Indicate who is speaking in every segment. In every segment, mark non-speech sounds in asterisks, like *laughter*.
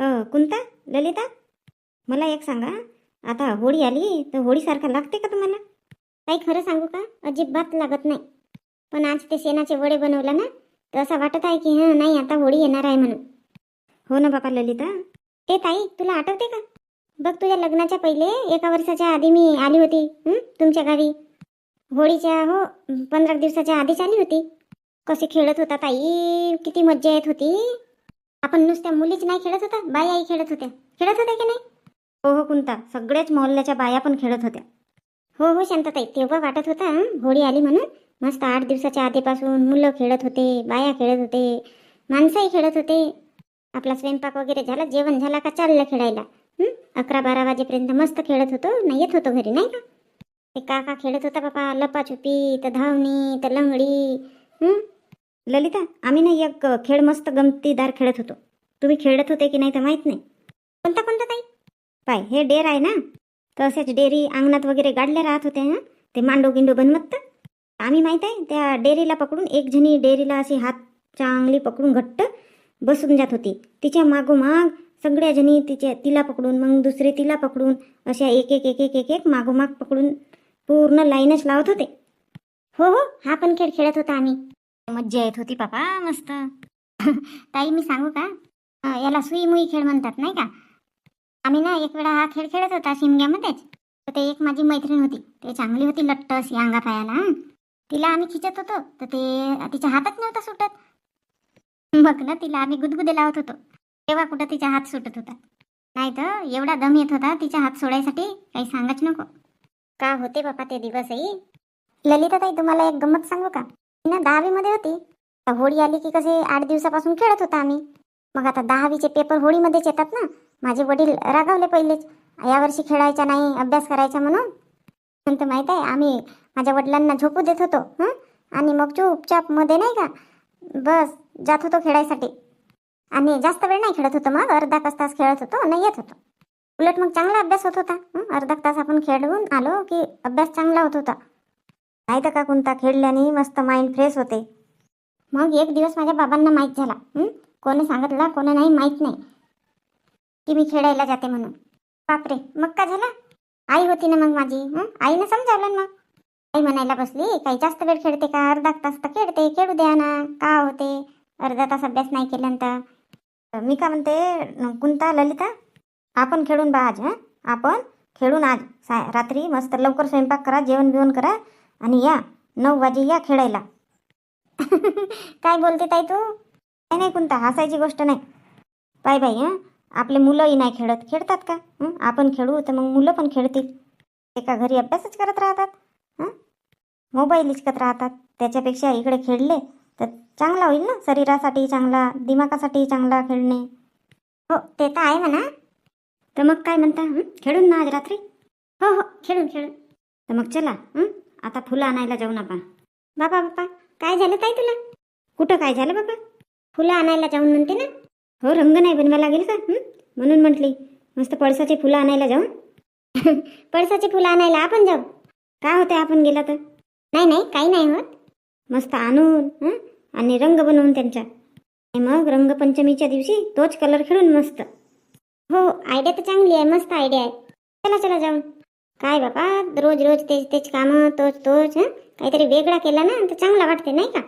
Speaker 1: अ, कुंता ललिता मला एक सांगा. आता होळी आली तर होळीसारखं लागते का तुम्हाला? काही खरं सांगू का? अजिबात लागत नाही. पण आज ते शेणाचे वडे बनवलं ना तर असं वाटत आहे की हां नाही आता होळी येणार आहे म्हणून. हो ना बापा ललिता. ते ताई तुला आठवते का? बघ तुझ्या लग्नाच्या पहिले एका वर्षाच्या आधी मी आली होती तुमच्या गावी. होळीच्या हो पंधरा दिवसाच्या आधीच आली होती. कसे खेळत होता ताई किती मज्जा येत होती. आपण नुसत्या मुलीच नाही खेळत होता बायाही खेळत होत्या. खेळत होत्या की नाही? हो हो कुंता. सगळ्याच मोहल्ल्याच्या बाया पण खेळत होत्या. हो हो शांतताई. तेव्हा वाटत होता होळी आली म्हणून. मस्त आठ दिवसाच्या आधीपासून मुलं खेळत होते बाया खेळत होते माणसंही खेळत होते. आपला स्वयंपाक वगैरे झाला जेवण झाला का चाललं खेळायला? अकरा बारा वाजेपर्यंत मस्त खेळत होतो नाही येत होतो घरी नाही का? ते काका खेळत होता बाबा लपाछुपी तर धावणी तर लंगडी. ललिता आम्ही ना एक खेळ मस्त गमतीदार खेळत होतो. तुम्ही खेळत होते की नाही तर माहीत नाही. कोणता कोणता ताई? पाय हे डेर आहे ना? तर असेच डेअरी अंगणात वगैरे गाडल्या राहत होते ना? ते मांडो गिंडो बनवत आम्ही माहीत आहे त्या डेरीला पकडून एक जणी डेअरीला अशी हात चांगली पकडून घट्ट बसून जात होती. तिच्या मागोमाग सगळ्या जणी तिच्या तिला पकडून मग दुसरी तिला पकडून अशा एक एक एक एक एक एक मागोमाग पकडून पूर्ण लाईनच लावत होते. हो हो हा पण खेळ खेळत होता आम्ही. मज्जा येत होती पापा मस्त. *laughs* ताई मी सांगू का? याला सुई मुई खेळ म्हणतात नाही का? आम्ही ना एक वेळा हा खेळ खेळत होता शिमग्यामध्येच. तर ते एक माझी मैत्रीण होती. ते चांगली होती लट्ट अशी अंगा पायाला तिला आम्ही खिचत होतो. तर ते तिच्या हातच नव्हता सुटत. बघ ना तिला आम्ही गुदगुदे लावत होतो. तेव्हा कुठं तिचा हात सुटत होता. नाही तर एवढा दम येत होता तिचा हात सोडायसाठी काही सांगच नको. का होते बापा ते दिवसही? ललिता ताई तुम्हाला एक गंमत सांगू का? ना दहावीमध्ये होती. तर होळी आली की कसे आठ दिवसापासून खेळत होता आम्ही. मग आता दहावीचे पेपर होळीमध्येच येतात ना. माझे वडील रागावले पहिलेच. यावर्षी खेळायचा नाही अभ्यास करायचा म्हणून. नंतर माहीत आहे आम्ही माझ्या वडिलांना झोपू देत होतो हं? आणि मग चुपचापमध्ये नाही का बस जात होतो खेळायसाठी. आणि जास्त वेळ नाही खेळत होतो मग अर्धा तास तास खेळत होतो नाही येत होतो. उलट मग चांगला अभ्यास होत होता अर्धा तास आपण खेळून आलो की अभ्यास चांगला होत होता. नाही तर का कोणता खेळल्याने मस्त माइंड फ्रेश होते. मग एक दिवस माझ्या बाबांना माहीत झाला. कोणी सांगितला कोणी नाही माहीत नाही. की मी खेळायला जाते म्हणून. बापरे मग का झाला? आई होती ना मग माझी हं? आईनं समजावलं ना. आई म्हणायला बसली काही जास्त वेळ खेळते का? अर्धा तास तर खेळते खेळू द्या ना. का होते? अर्धा तास अभ्यास नाही केल्यानंतर. मी का म्हणते कुंता ललिता आपण खेळून बा आज आपण खेळून आज. सा रात्री मस्त लवकर स्वयंपाक करा जेवण बिवण करा. आणि या नऊ वाजे या खेळायला. काय बोलते ताई तू? नाही नाही कोणता हसायची गोष्ट नाही. पाय बाई हं? आपले मुलंही नाही खेळत. खेळतात का? आपण खेळू तर मग मुलं पण खेळतील. एका घरी अभ्यासच करत राहतात मोबाईल इचकत राहतात. त्याच्यापेक्षा इकडे खेळले तर चांगला होईल ना? शरीरासाठी चांगला दिमागासाठी चांगला खेळणे. हो ते तर आहे म्हणा. तर मग काय म्हणता खेळून ना आज रात्री? हो हो खेळून खेळून. तर मग चला आता फुलं आणायला जाऊ आपण बाबा बापा काय झालं ताई तुला? कुठं काय झालं बाबा? फुलं आणायला जाऊन म्हणते ना? हो रंग नाही बनवा लागेल का? म्हणून म्हटली मस्त पळसाचे फुलं आणायला जाऊन *laughs* पळसाचे फुलं आणायला आपण जाऊ. काय होते आपण गेला तर? नाही नाही काही नाही होत. मस्त आणून आणि रंग बनवून त्यांचा मग रंगपंचमीच्या दिवशी तोच कलर खेळून मस्त. हो आयडिया तर चांगली आहे मस्त आयडिया आहे. चला चला जाऊन काय बाबा? रोज रोज तेच तेच कामं तोच तोच काहीतरी वेगळा केला ना तर चांगला वाटते नाही का?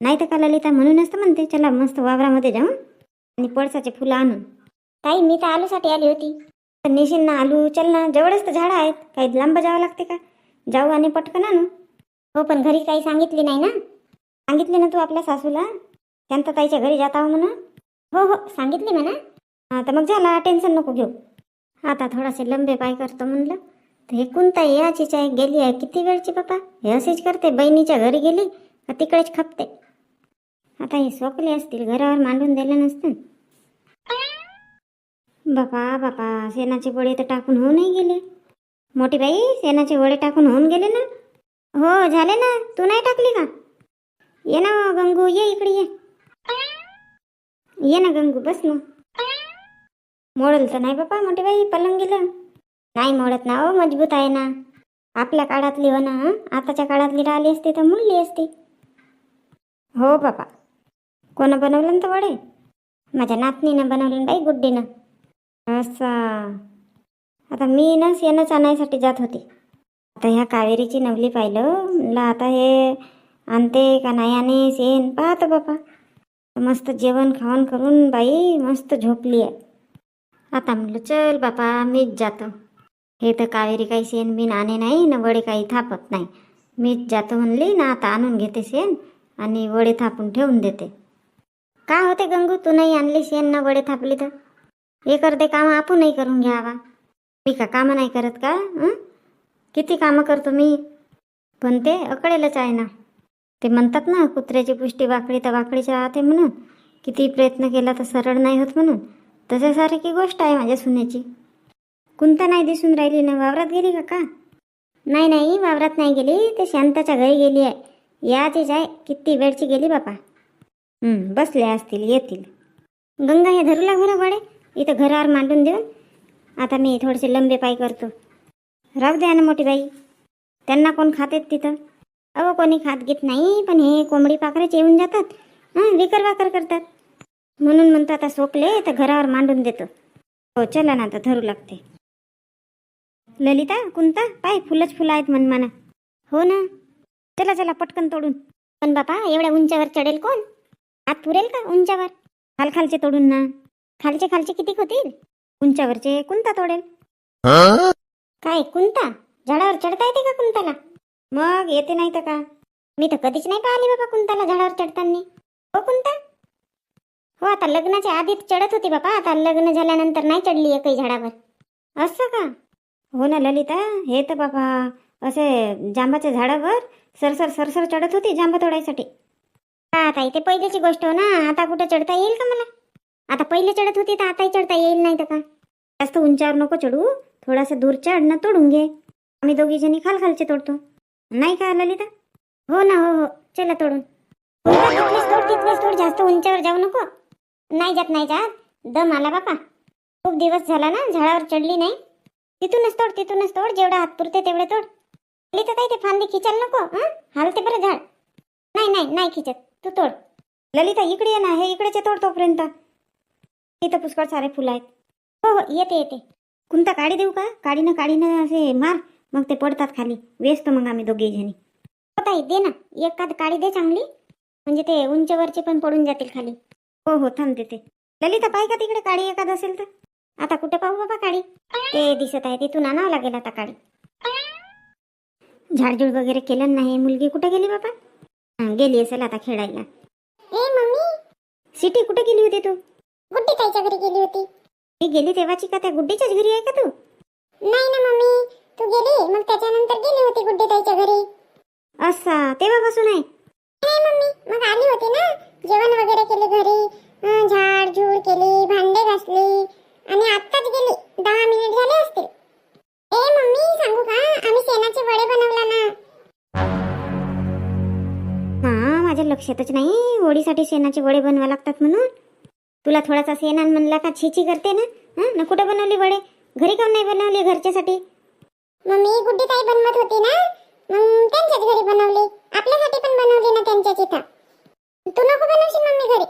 Speaker 1: नाही तर का ललिता म्हणूनच तर म्हणते चला मस्त वावरामध्ये जाऊन आणि पळसाचे फुलं आणून. ताई मी तर आलूसाठी आली होती. तर नेशील ना आलू चल ना जवळच तर झाडं आहेत. काही लांब जावं लागते का? जाऊ आणि पटकन आणू. हो पण घरी काही सांगितली नाही ना? सांगितली ना तू आपल्या सासूला? त्यांचा ताईच्या घरी जात आहो म्हणून? हो हो सांगितली म्हणा. तर मग झाला टेन्शन नको घेऊ. आता थोडासे लंबे पाय करतो म्हणलं. तर हे कोणता याचीच आहे गेली आहे. किती वेळची पप्पा हे असेच करते. बहिणीच्या घरी गेली का तिकडेच खपते. आता हे सोकले असतील घरावर मांडून दिलं नसतं. बापा बापा शेणाचे वडे तर टाकून होऊनही गेले. मोठी बाई शेणाचे वडे टाकून होऊन गेले ना? हो झाले ना? तू नाही टाकली का? ये ना हो, गंगू ये इकडे ये. ये ना गंगू बस ना मोडल तर नाही बापा मोठी बाई पलंग गेलं. नाही मोडत ना हो मजबूत आहे ना. आपल्या काळातली हो? ना आताच्या काळातली राहिली असती तर मुलगी असती. हो बापा कोण बनवलं ना तर वडे? माझ्या नातनीनं बनवलं बाई गुड्डीनं. असं. आता मी ना शेणच आणायसाठी जात होती. आता ह्या कावेरीची नवली पाहिलं म्हणलं आता हे आणते का नाही आणि शेण पाहतो बापा मस्त जेवण खावण करून बाई मस्त झोपली आहे. आता म्हणलं चल बापा मीच जातो. हे तर कावेरी काही शेण बिन आणे नाही ना वडे काही थापत नाही. मीच जातो म्हणली ना आता आणून घेते शेण आणि वडे थापून ठेवून देते. का होते गंगू तू नाही आणली शेण ना वडे थापली तर? हे करते कामं आपणही करून घ्यावा. मी का कामं नाही करत का किती कामं करतो मी? पण ते अकडेलच आहे ना. ते म्हणतात ना कुत्र्याची पुष्टी वाकडी तर वाकडीच्या राहते म्हणून. किती प्रयत्न केला तर सरळ नाही होत म्हणून. तशासारखी गोष्ट आहे माझ्या सुनेची. कोणता नाही दिसून राहिली ना वावरात गेली का का? नाही नाही वावरात नाही गेली. ते शांताच्या घरी गेली आहे. याचीच आहे. किती वेळची गेली बापा? बसले असतील येतील. गंगा हे धरू लाग बरं वाडे इथं घरावर मांडून देऊन. आता मी थोडेसे लंबे पाय करतो. राहू द्या ना मोठी बाई. त्यांना कोण खातेत तिथं? अहो कोणी खात घेत नाही पण हे कोंबडी पाखरेच येऊन जातात. हां विकर वाकर करतात. म्हणून म्हणतो आता सोपले तर घरावर मांडून देतो. हो चला ना आता धरू लागते. ललिता कुंता पाय फुलंच फुलं आहेत मनमाना. हो ना? चला चला पटकन तोडून. पण बापा एवढ्या उंचावर चढेल कोण? आत पुरेल का उंचावर? खाल खालचे तोडून ना. खालचे खालचे किती होतील उंचावरचे कुंता तोडेल. काय कुंता? झाडावर चढता येते का कुंताला? मग येते नाही तर का? मी तर कधीच नाही पाहिली बाबा कुंताला झाडावर चढताना. हो कुंता? हो आता लग्नाच्या आधीच चढत होती बापा. आता लग्न झाल्यानंतर नाही चढली एकही झाडावर. असं का? हो ना ललिता हे तर बाबा असे जांबाच्या झाडावर सरसर सरसर चढत होती जांबा तोडायसाठी. का आता इथे पहिलीची गोष्ट हो ना. आता कुठं चढता येईल का मला? आता पहिले चढत होती तर आताही चढता येईल नाही तर का? जास्त उंचावर नको चढू. थोडासा दूर चढ ना तोडून घे. आम्ही दोघी जणी खाल खालचे तोडतो. नाही का ललिता? हो ना हो हो. चला तोडून. उंचा तोड तोड. जास्त उंचावर जाऊ नको. नाही जात नाही जात. दम आला बापा. खूप दिवस झाला ना झाडावर चढली नाही. तिथूनच तोड तिथूनच तोड जेवढा हात पुरते तेवढे तोड. ललिता ताई ते फांदी खिचाल नको हं? हालते बरं झाड. नाही नाही नाही खिचत. तू तोड. ललिता इकडे ये ना हे इकडेचे तोड तोपर्यंत. इथं पुष्कळ सारे फुलं आहेत. हो हो येते येते. कुंता काडी देऊ का? काडीनं काडीनं असे मार. मग ते पडतात खाली. वेचतो मग आम्ही दोघे जणी. हो ताई दे ना. एखाद काडी दे चांगली. म्हणजे ते उंचवरचे पण पडून जातील खाली. हो हो थांबते ते. ललिता पाय का तिकडे? काडी एखाद असेल तर. आता कुठे पाहू बाबा काडी? ते दिसत आहे तिथून आणावं लागेल आता काडी. झाडझूड वगैरे केलं नाही. मुलगी कुठे गेली बाबा? हं, गेली असेल आता खेळायला. ए मम्मी? सिटी कुठे गेली होती तू? गुड्डी ताईच्या घरी गेली होती. मी गेली तेव्हाची का? त्या गुड्डीच्याच घरी आहे का तू? नाही ना मम्मी. तू गेली? मग त्याच्यानंतर गेली होती गुड्डी ताईच्या घरी. असा तेव्हापासून आहे. नाही मम्मी मग आली होती ना? जेवण वगैरे केले घरी. झाड झूड केली भांडे घासले. आणि आत्ताच गेली. दहा मिनिट झाले असतील. ए मम्मी सांगू का? आम्ही शेणाचे वडे बनवला ना. हा माझ्या लक्षातच नाही. होळीसाठी शेणाचे वडे बनवा लागतात म्हणून. तुला थोडासा शेणान म्हणला का? छिची करते ना. हं? ना कुठे बनवली वडे? घरी काऊन नाही बनवली घरच्यासाठी? मम्मी गुड्डी ताई बनवत होती ना? मग त्यांच्याच घरी बनवली. आपल्यासाठी पण बनवली ना त्यांच्याच इथं तू नको बनवशील मम्मी घरी.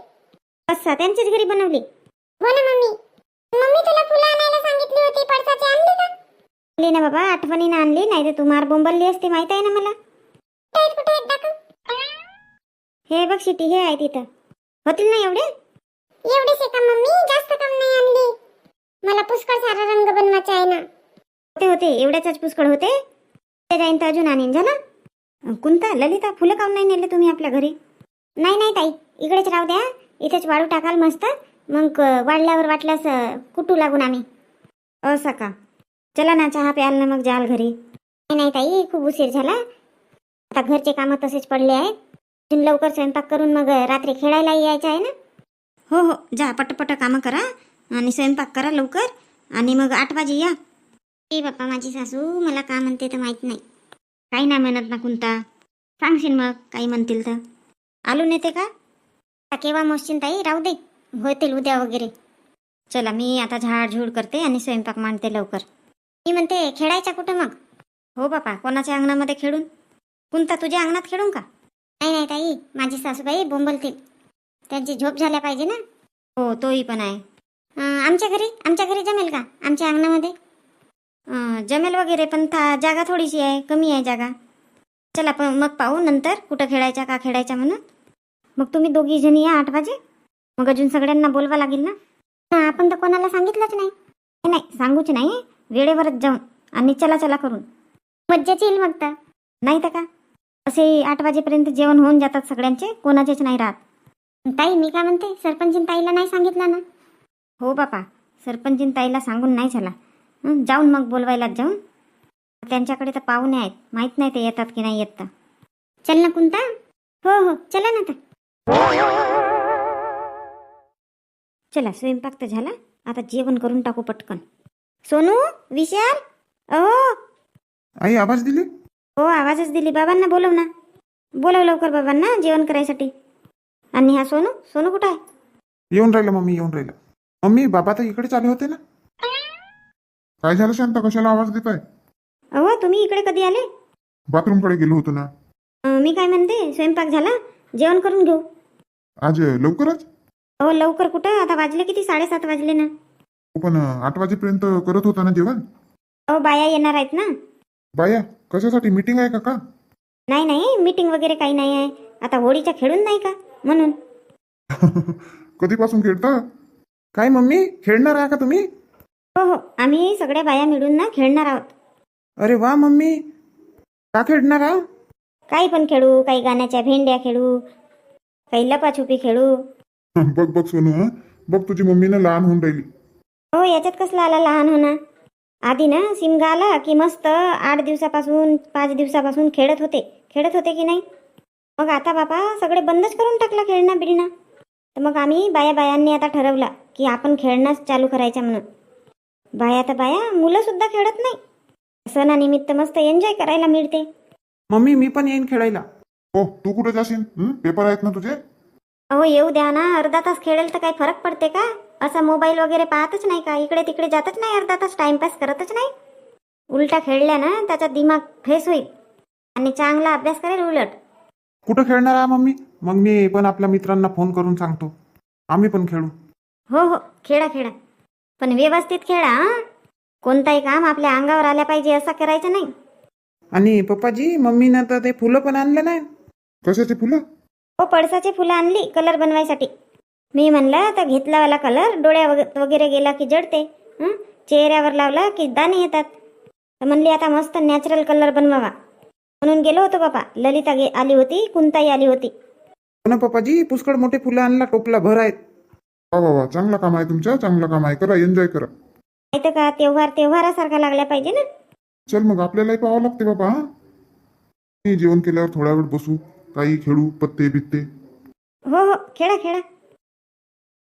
Speaker 1: असा त्यांच्याच घरी बनवली? हो ना मम्मी तुला फुलं आणायला सांगितली होती पडसाची आणली का आणली ना बाबा आठवणीनं आणली नाही तर तू मार बोंबलली असती माहीत आहे ना मला? हे बघ शिटी हे आहे तिथं. होतील ना एवढे? एवढेच का मम्मी? जास्त काम नाही आणली. मला पुष्कळ सारा रंग बनवायचा आहे ना. होते होते. एवढ्याच पुष्कळ होते. ते जाईन तर अजून आणीन. झालं? कोणता ललिता फुलं काऊन नाही नेले तुम्ही आपल्या घरी? नाही नाही ताई. इकडेच राहू द्या. इथेच वाळू टाकाल मस्त. मग वाढल्यावर वाटल्यास कुटू लागून आम्ही. असं का? चला ना चहा प्याल ना मग जाल घरी. नाही नाही ताई खूप उशीर झाला. आता घरचे कामं तसेच पडले आहेत. अजून लवकर स्वयंपाक करून मग रात्री खेळायला यायचं आहे ना? हो हो जा पटपट कामं करा आणि स्वयंपाक करा लवकर आणि मग आठ वाजे या. ए बाप्पा माझी सासू मला का म्हणते तर माहीत नाही. काही नाही म्हणत ना कोणता सांगशील मग काही म्हणतील तर. आलू नेते का? केव्हा मोजशील ताई? राहू दे. होतील उद्या वगैरे. चला मी आता झाड झूड करते आणि स्वयंपाक मांडते लवकर. मी म्हणते खेळायचा कुठं मग? हो बापा कोणाच्या अंगणामध्ये खेळून? कोणता तुझ्या अंगणात खेळून का? नाही नाही ताई माझी सासूबाई बोंबलतील. त्यांची झोप झाल्या पाहिजे ना. हो तोही पण आहे. अं, आमच्या घरी? आमच्या घरी जमेल का? आमच्या अंगणामध्ये? अं, जमेल वगैरे पण था जागा थोडीशी आहे कमी आहे जागा. चला पण मग पाहू नंतर कुठं खेळायच्या का खेळायच्या म्हणून. मग तुम्ही दोघी जणी या आठ वाजे? मग अजून सगळ्यांना बोलवा लागेल ना. हा, आपण तर कोणाला सांगितलंच नाही. नाही, नाही सांगूच नाही. वेळेवरच जाऊन आणि चला चला करून. मज्जाच येईल मग तर. नाही तर का? असे आठ वाजेपर्यंत जेवण होऊन जातात सगळ्यांचे कोणाचेच नाही राहत. ताई मी काय म्हणते? सरपंचीन ताईला नाही सांगितलं ना? हो बापा सरपंचीन ताईला सांगून नाही झाला. जाऊन मग बोलवायलाच जाऊन. त्यांच्याकडे तर पाहुणे आहेत. माहीत नाही ते येतात की नाही येत तर. चल ना कुंता. हो हो चला ना तर. चला स्वयंपाक तर झाला. आता जेवण करून टाकू पटकन. सोनू विशाल? अहो.
Speaker 2: आई आवाज दिली?
Speaker 1: हो आवाजच दिली. बाबांना बोलव ना. बोलव लवकर बाबांना जेवण करायसाठी. आणि हा सोनू सोनू कुठं आहे?
Speaker 2: येऊन राहिलं मम्मी येऊन राहिलं. मम्मी बाबा तर इकडेच आले होते ना. काय झालं शांत? कशाला आवाज देत आहे
Speaker 1: अहो तुम्ही इकडे कधी आले?
Speaker 2: बाथरूमकडे गेलो होतो ना.
Speaker 1: अं, मी काय म्हणते स्वयंपाक झाला? जेवण करून घेऊ.
Speaker 2: आज अं, लवकरच?
Speaker 1: हो लवकर कुठं? आता वाजले किती? साडेसात वाजले ना.
Speaker 2: पण आठ वाजेपर्यंत करत होता ना जेवण?
Speaker 1: अहो बाया येणार आहेत ना.
Speaker 2: बाया कशासाठी? मीटिंग आहे का का?
Speaker 1: नाही नाही मीटिंग वगैरे काही नाही आहे. आता होळीच्या खेळून नाही का? म्हणून. *laughs*
Speaker 2: कधीपासून खेळता? काय मम्मी खेळणार आहे का तुम्ही?
Speaker 1: हो हो आम्ही सगळ्या बाया मिळून ना खेळणार आहोत.
Speaker 2: अरे वा मम्मी का खेळणार आहो
Speaker 1: काही पण खेळू काही गाण्याच्या भेंड्या खेळू काही लपाछुपी खेळू. *laughs*
Speaker 2: बघ बघ सोनू हं. बघ तुझी मम्मी ना लहान होऊन राहिली.
Speaker 1: हो याच्यात कसला आला लहान होणं? आधी ना सिमगा आला की मस्त आठ दिवसापासून पाच दिवसापासून खेळत होते. खेळत होते की नाही? मग आता बाबा सगळे बंदच करून टाकला खेळणं बिळणं. तर मग आम्ही बाया बायांनी आता ठरवला की आपण खेळणंच चालू करायचं म्हणून. बाया तर बाया मुलं सुद्धा खेळत नाही. सणानिमित्त मस्त एन्जॉय करायला मिळते.
Speaker 2: मम्मी मी पण येईन खेळायला. हो तू कुठे जाशील? हं? पेपर आहेत ना तुझे?
Speaker 1: अहो येऊ द्या ना. अर्धा तास खेळेल तर काही फरक पडते का? असा मोबाईल वगैरे पाहतच नाही का? इकडे तिकडे जातच नाही अर्धा तास टाइमपास करतच नाही. उलटा खेळल्या ना त्याचा दिमाग फ्रेश होईल. आणि चांगला अभ्यास करेल उलट.
Speaker 2: कुठं खेळणार आहे मम्मी? मग मी पण आपल्या मित्रांना फोन करून सांगतो. आम्ही पण खेळू.
Speaker 1: हो हो. खेळा खेळा. पण व्यवस्थित खेळा हं? कोणताही काम आपल्या अंगावर आल्या पाहिजे असं करायचं नाही.
Speaker 2: आणि पप्पाजी मम्मीनं तर ते फुलं पण आणलं नाही. कशाचे फुलं?
Speaker 1: हो पळसाची फुलं आणली कलर बनवायसाठी. मी म्हणलं तर घेतलावाला कलर डोळ्या वग- वगैरे गेला की जडते हं? चेहऱ्यावर लावला की दाणे येतात. तर म्हणली आता मस्त नॅचरल कलर बनवावा. म्हणून गेलो होतो बाबा ललिता गे आली होती कुंताई आली होती.
Speaker 2: हो ना पप्पाजी पुष्कळ मोठे फुलं आणला टोपला भर आहेत. वा वा वा. चांगला काम आहे तुमचं चांगलं काम आहे. करा एन्जॉय करा.
Speaker 1: नाही तर का तेव्हार तेव्हारासारखा लागला पाहिजे ना?
Speaker 2: चल मग आपल्यालाही पाहावं लागते बाबा हा? मी जेवण केल्यावर थोडा वेळ बसू काही खेळू पत्ते बित्ते
Speaker 1: हो हो. खेळा खेळा.